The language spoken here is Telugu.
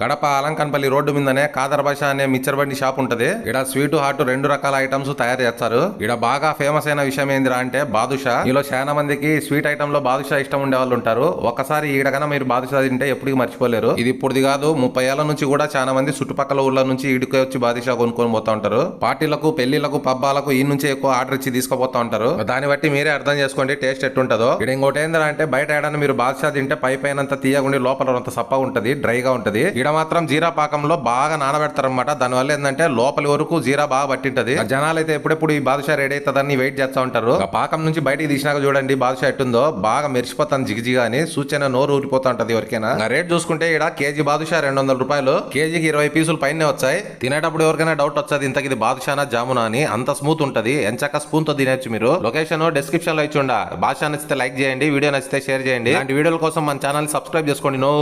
కడప అలంకన్పల్లి రోడ్డు మీదనే కాదర్ భాష అనే మిచ్చర్ బండి షాప్ ఉంటది. ఇక్కడ స్వీట్ హాట్ రెండు రకాల ఐటమ్స్ తయారు చేస్తారు. ఇక్కడ బాగా ఫేమస్ అయిన విషయం ఏందిరా అంటే బాదుషా. ఈలో చాలా మందికి స్వీట్ ఐటమ్లో బాదుషా ఇష్టం ఉండే వాళ్ళు ఉంటారు. ఒకసారి ఈడ కన్నా మీరు బాదుషా తింటే ఎప్పటికీ మర్చిపోలేరు. ఇది ఇప్పుడుది కాదు ముప్పై ఏళ్ళ నుంచి కూడా చాలా మంది చుట్టుపక్కల ఊళ్ళ నుంచి ఇడికి వచ్చి బాదుషా కొనుక్కొని పోతా ఉంటారు. పార్టీలకు పెళ్ళిలకు పబ్బాలకు ఈ నుంచి ఎక్కువ ఆర్డర్ ఇచ్చి తీసుకుపోతా ఉంటారు. దాన్ని బట్టి మీరే అర్థం చేసుకోండి టేస్ట్ ఎట్టుంటదో. ఇక్కడ ఇంకోటి ఏందిరా అంటే బయట ఏడన్నా మీరు బాదుషా తింటే పై పైనంత తీయగుండి లోపల అంత సప్పగా ఉంటది డ్రైగా ఉంటది. ఈడ మాత్రం జీరా పాకంలో బాగా నానబెడతారనమాట దానివల్ల ఏంటంటే లోపలి వరకు జీరా బాగా పట్టింటది. జనాలు అయితే ఎప్పుడెప్పుడు ఈ బాదుషా రెడీ అవుతుందని వెయిట్ చేస్తా ఉంటారు. ఆ పాకం నుంచి బయటికి తీసినాక చూడండి బాదుషా ఎట్టుందో. బాగా మెరిసిపోతాను జిగిజిగా అని సూచన నోరు ఊరిపోతా ఉంటది ఎవరికైనా. రేట్ చూసుకుంటే ఇక్కడ కేజీ బాదుషా రెండు వందల రూపాయలు. కేజీకి ఇరవై పీసులు పైనే వచ్చాయి. తినేటప్పుడు ఎవరికైనా డౌట్ వచ్చేది ఇంతకి ఇది బాదుషానా జామునా అని. అంత స్మూత్ ఉంటది. ఎంచక్క స్పూన్తో తినొచ్చు మీరు. లొకేషన్ డిస్క్రిప్షన్లో ఇచ్చి ఉండ. భాష నచ్చితే లైక్ చేయండి వీడియో నచ్చితే షేర్ చేయండి. ఇలాంటి వీడియోల కోసం మన ఛానల్ సబ్స్క్రైబ్ చేసుకోండి. నో.